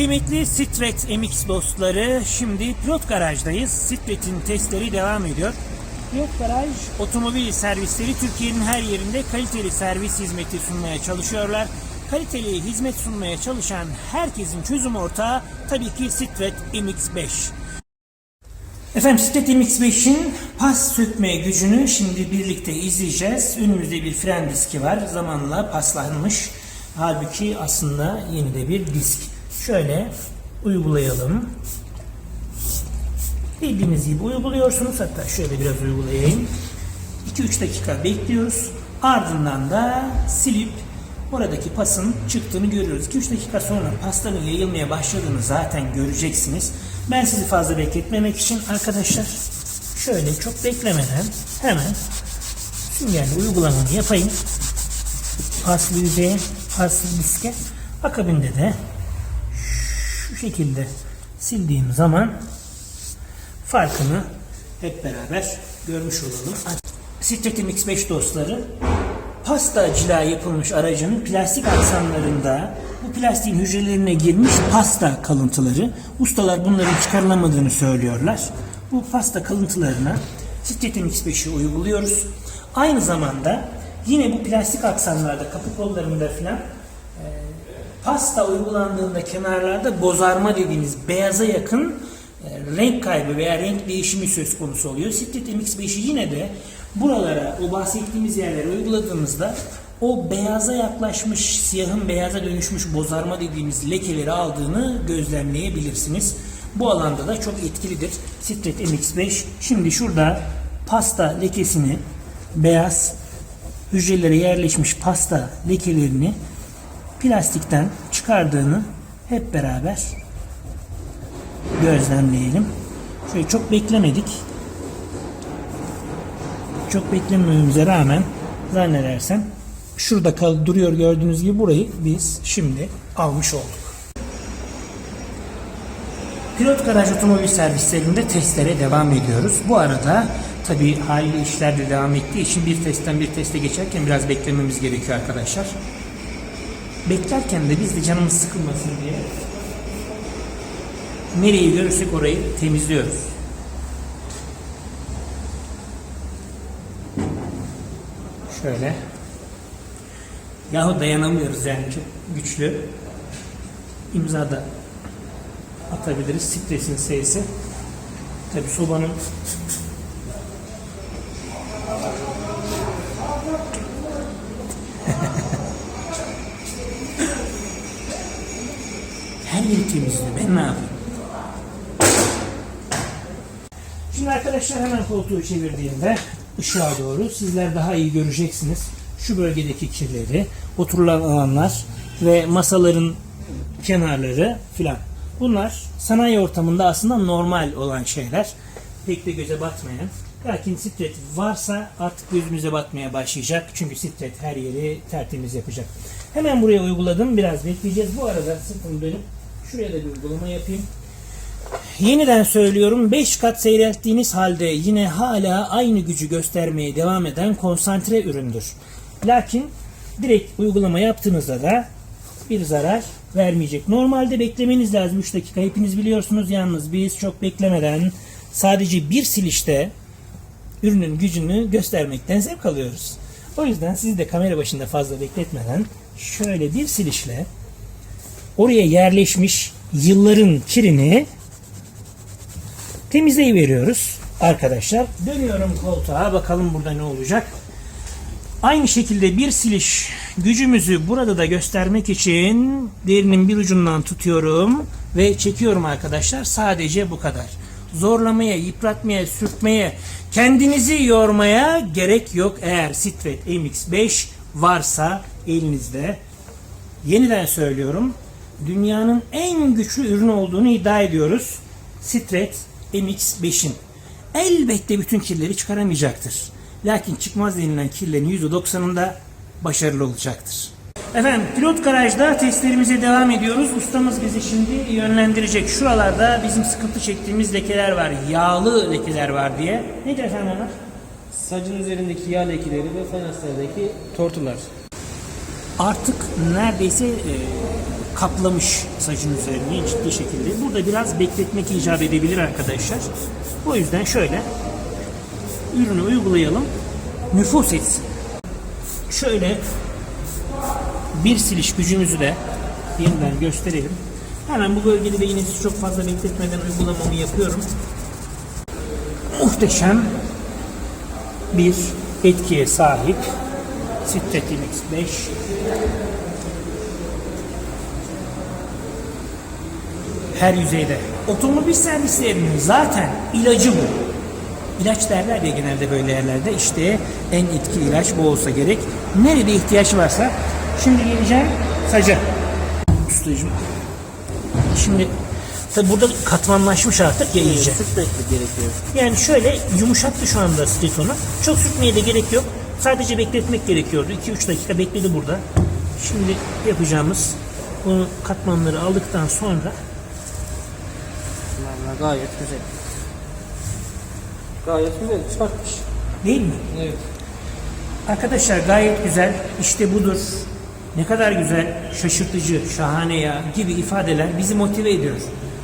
Kıymetli Stret MX dostları, şimdi pilot garajdayız. Stret'in testleri devam ediyor. Pilot garaj otomobil servisleri Türkiye'nin her yerinde kaliteli servis hizmeti sunmaya çalışıyorlar. Kaliteli hizmet sunmaya çalışan herkesin çözüm ortağı tabii ki Stret MX5. Efendim Stret MX5'in pas sökme gücünü şimdi birlikte izleyeceğiz. Önümüzde bir fren diski var. Zamanla paslanmış. Halbuki aslında yeni de bir disk. Şöyle uygulayalım. Bildiğiniz gibi uyguluyorsunuz. Hatta şöyle biraz uygulayayım. 2-3 dakika bekliyoruz. Ardından da silip oradaki pasın çıktığını görüyoruz. 2-3 dakika sonra pasların yayılmaya başladığını zaten göreceksiniz. Ben sizi fazla bekletmemek için arkadaşlar şöyle çok beklemeden hemen süngerle uygulamamı yapayım. Paslı yüzeye, paslı diske. Akabinde de şekilde sildiğim zaman farkını hep beraber görmüş olalım. Stret'in X5 dostları pasta cila yapılmış aracın plastik aksamlarında bu plastiğin hücrelerine girmiş pasta kalıntıları. Ustalar bunların çıkarılamadığını söylüyorlar. Bu pasta kalıntılarına Stret'in X5'i uyguluyoruz. Aynı zamanda yine bu plastik aksamlarda kapı kollarında filan pasta uygulandığında kenarlarda bozarma dediğimiz beyaza yakın e, renk kaybı veya renk değişimi söz konusu oluyor. Stret MX5'i yine de buralara, o bahsettiğimiz yerlere uyguladığımızda o beyaza yaklaşmış, siyahın beyaza dönüşmüş bozarma dediğimiz lekeleri aldığını gözlemleyebilirsiniz. Bu alanda da çok etkilidir Stret MX5. Şimdi şurada pasta lekesini, beyaz hücrelere yerleşmiş pasta lekelerini plastikten çıkardığını hep beraber gözlemleyelim. Şöyle çok beklemedik. Çok beklemememize rağmen zannedersem şurada kal duruyor gördüğünüz gibi burayı biz şimdi almış olduk. Pilot garaj otomobil servislerinde testlere devam ediyoruz. Bu arada tabi haliyle işler de devam ettiği için bir testten bir teste geçerken biraz beklememiz gerekiyor arkadaşlar. Beklerken de biz de canımız sıkılmasın diye nereyi görürsek orayı temizliyoruz. Şöyle. Yahu dayanamıyoruz yani çok güçlü. İmza da atabiliriz. Stresin sesi. Tabi sobanın yeri temizliyor. Ben ne yapayım? Şimdi arkadaşlar hemen koltuğu çevirdiğimde ışığa doğru sizler daha iyi göreceksiniz. Şu bölgedeki kirleri, oturulan alanlar ve masaların kenarları filan. Bunlar sanayi ortamında aslında normal olan şeyler. Pek de göze batmayan. Lakin stret varsa artık gözümüze batmaya başlayacak. Çünkü stret her yeri tertemiz yapacak. Hemen buraya uyguladım. Biraz bekleyeceğiz. Bu arada sırtımı dönüp şuraya da bir uygulama yapayım. Yeniden söylüyorum 5 kat seyrelttiğiniz halde yine hala aynı gücü göstermeye devam eden konsantre üründür. Lakin direkt uygulama yaptığınızda da bir zarar vermeyecek. Normalde beklemeniz lazım 3 dakika. Hepiniz biliyorsunuz yalnız biz çok beklemeden sadece bir silişte ürünün gücünü göstermekten zevk alıyoruz. O yüzden sizi de kamera başında fazla bekletmeden şöyle bir silişle oraya yerleşmiş yılların kirini temizleyiveriyoruz arkadaşlar. Dönüyorum koltuğa bakalım burada ne olacak. Aynı şekilde bir siliş gücümüzü burada da göstermek için derinin bir ucundan tutuyorum ve çekiyorum arkadaşlar. Sadece bu kadar. Zorlamaya, yıpratmaya, sürtmeye, kendinizi yormaya gerek yok eğer Stret MX5 varsa elinizde. Yeniden söylüyorum. Dünyanın en güçlü ürünü olduğunu iddia ediyoruz. Stret MX5'in. Elbette bütün kirleri çıkaramayacaktır. Lakin çıkmaz denilen kirlerin %90'ında başarılı olacaktır. Efendim pilot garajda testlerimize devam ediyoruz. Ustamız bizi şimdi yönlendirecek. Şuralarda bizim sıkıntı çektiğimiz lekeler var. Yağlı lekeler var diye. Nedir efendim onlar? Sacın üzerindeki yağ lekeleri ve fenaslardaki tortular. artık neredeyse e, kaplamış saçın üzerine ciddi şekilde. Burada biraz bekletmek icap edebilir arkadaşlar. O yüzden şöyle ürünü uygulayalım. Nüfus etsin. Şöyle bir siliş gücümüzü de yeniden gösterelim. Hemen bu bölgede de yine çok fazla bekletmeden uygulamamı yapıyorum. Muhteşem bir etkiye sahip Citratin X5 her yüzeyde. Otomobil servislerinin zaten ilacı bu. İlaç derler ya genelde böyle yerlerde. İşte en etkili ilaç bu olsa gerek. Nerede ihtiyaç varsa. Şimdi geleceğim saca. Ustacığım. Şimdi tabi burada katmanlaşmış artık ya iyice. Bekle gerekiyor. Yani şöyle yumuşattı şu anda stetonu. Çok sürtmeye de gerek yok. Sadece bekletmek gerekiyordu. 2-3 dakika bekledi burada. Şimdi yapacağımız bunu katmanları aldıktan sonra gayet güzel. Gayet güzel çıkartmış. değil mi? Evet. Arkadaşlar gayet güzel. İşte budur. Ne kadar güzel, şaşırtıcı, şahane ya gibi ifadeler bizi motive ediyor.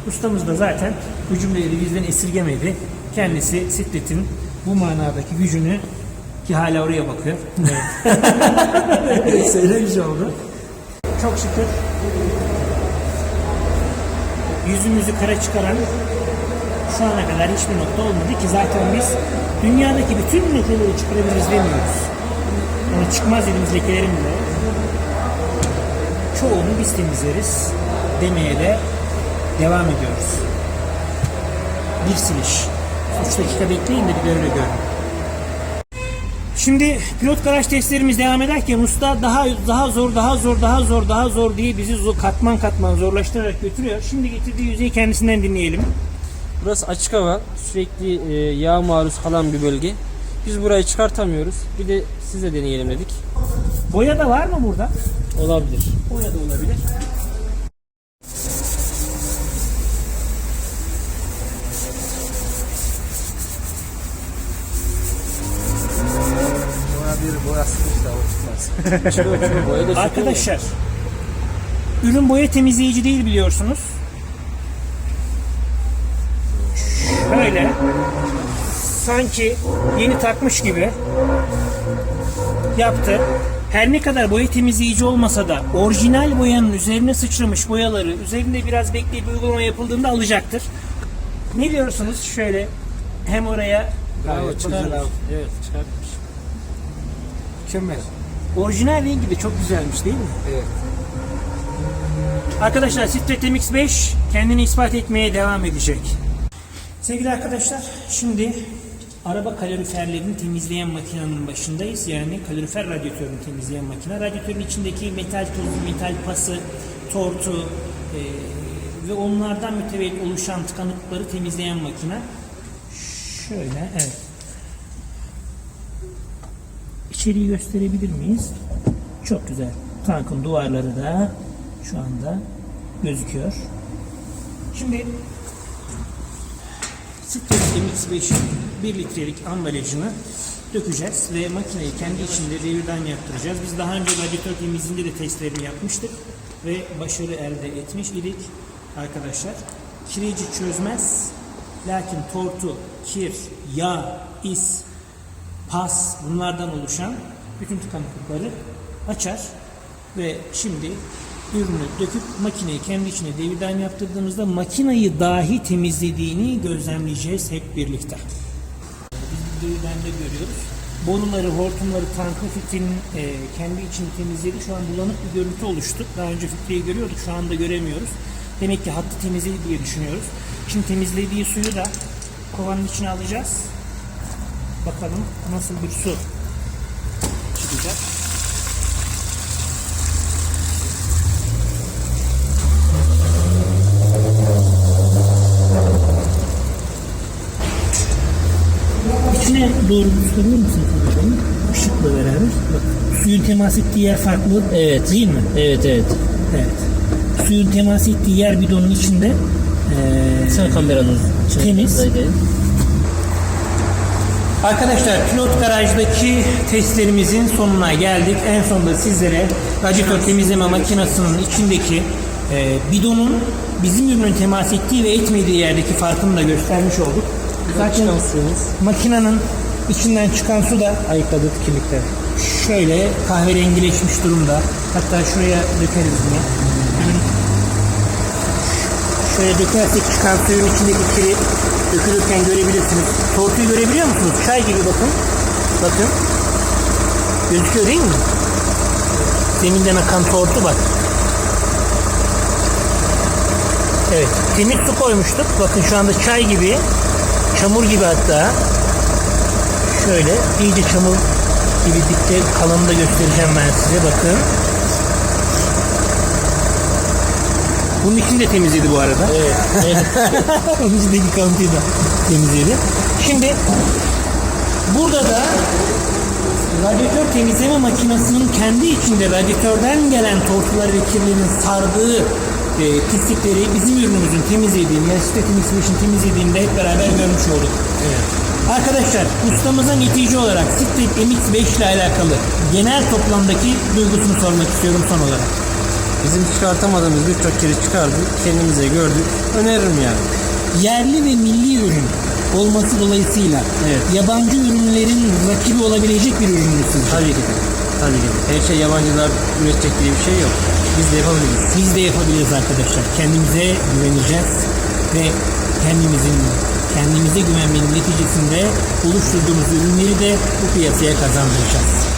Ustamız da zaten bu cümleleri bizden esirgemedi. Kendisi Sitlet'in bu manadaki gücünü ki hala oraya bakıyor. Evet. Söylemiş oldu. Çok şükür yüzümüzü kara çıkaran şu ana kadar hiçbir nokta olmadı ki zaten biz dünyadaki bütün lekeleri çıkarabiliriz demiyoruz. Yani çıkmaz dediğimiz lekelerin bile çoğunu biz temizleriz demeye de devam ediyoruz. Bir siliş. 3 dakika bekleyin de bir de öyle görün. Şimdi pilot garaj testlerimiz devam ederken usta daha daha zor, daha zor, daha zor, daha zor diye bizi katman katman zorlaştırarak götürüyor. Şimdi getirdiği yüzeyi kendisinden dinleyelim. Burası açık hava. Sürekli e, yağ maruz kalan bir bölge. Biz burayı çıkartamıyoruz. Bir de size deneyelim dedik. Boya da var mı burada? Olabilir. Boya da olabilir. Bir boya sıkmış da o çıkmaz. Arkadaşlar, ürün boya temizleyici değil biliyorsunuz. Şöyle, sanki yeni takmış gibi yaptı. Her ne kadar boya temizleyici olmasa da orijinal boyanın üzerine sıçramış boyaları üzerinde biraz bekleyip uygulama yapıldığında alacaktır. Ne diyorsunuz? Şöyle hem oraya Bravo, çıkarmış. Evet çıkartmış. Mükemmel. orijinal rengi de çok güzelmiş değil mi? Evet. Arkadaşlar Citroen MX-5 kendini ispat etmeye devam edecek. Sevgili arkadaşlar şimdi araba kaloriferlerini temizleyen makinenin başındayız. Yani kalorifer radyatörünü temizleyen makine. Radyatörün içindeki metal tozu, metal pası, tortu e, ve onlardan mütevellit oluşan tıkanıklıkları temizleyen makine. Şöyle evet. İçeriği gösterebilir miyiz? Çok güzel. Tankın duvarları da şu anda gözüküyor. Şimdi Citroen MX-5'in 1 litrelik ambalajını dökeceğiz ve makineyi kendi içinde devirden yaptıracağız. Biz daha önce radyatör temizliğinde de testlerini yapmıştık ve başarı elde etmiş idik arkadaşlar. Kireci çözmez lakin tortu, kir, yağ, is, pas bunlardan oluşan bütün tıkanıklıkları açar ve şimdi ürünü döküp makineyi kendi içine devirden yaptırdığımızda makineyi dahi temizlediğini gözlemleyeceğiz hep birlikte. Biz devirden de görüyoruz. Boruları, hortumları, tankı filtrenin e, kendi içini temizledi. Şu an bulanık bir görüntü oluştu. Daha önce filtreyi görüyorduk, şu anda göremiyoruz. Demek ki hattı temizledi diye düşünüyoruz. Şimdi temizlediği suyu da kovanın içine alacağız. Bakalım nasıl bir su çıkacak. İçine doğru tutabilir misin kardeşim? Işıkla beraber. Bak, suyun temas ettiği yer farklı. Evet. Değil mi? Evet evet. Evet. Suyun temas ettiği yer bidonun içinde. Ee, Sen kameranın içine Temiz. kaydet. Arkadaşlar pilot garajdaki testlerimizin sonuna geldik. En sonunda sizlere radyatör temizleme makinesinin içindeki e, bidonun bizim ürünün temas ettiği ve etmediği yerdeki farkını da göstermiş olduk. Zaten makinenin içinden çıkan su da Ayıkladık kirlikler. şöyle kahverengileşmiş durumda. Hatta şuraya dökeriz yine. Şöyle dökersek çıkan suyun içindeki kiri dökülürken görebilirsiniz. Tortuyu görebiliyor musunuz? Çay gibi bakın. Bakın. Gözüküyor değil mi? Zeminden akan tortu bak. Evet. Temiz su koymuştuk. Bakın şu anda çay gibi. Çamur gibi hatta. Şöyle iyice çamur gibi dipte kalanını da göstereceğim ben size. Bakın. Bunun için de temizledi bu arada. Evet. Onun içindeki kalıntıyı da temizledi. Şimdi burada da radyatör temizleme makinesinin kendi içinde radyatörden gelen tortular ve kirlerin sardığı e, pislikleri bizim ürünümüzün temizlediğini, yani Statin Exhibition temizlediğini de hep beraber görmüş olduk. Arkadaşlar ustamıza netice olarak Sittek MX5 ile alakalı genel toplamdaki duygusunu sormak istiyorum son olarak. Bizim çıkartamadığımız birçok kiri çıkardık. Kendimize gördük. Öneririm yani. Yerli ve milli ürün olması dolayısıyla Evet. yabancı ürünlerin rakibi olabilecek bir ürün mü sizce? Tabii ki de. Tabii ki de. Her şey yabancılar üretecek diye bir şey yok. Biz de yapabiliriz. Biz de yapabiliriz arkadaşlar. Kendimize güveneceğiz ve kendimizin kendimize güvenmenin neticesinde oluşturduğumuz ürünleri de bu piyasaya kazandıracağız.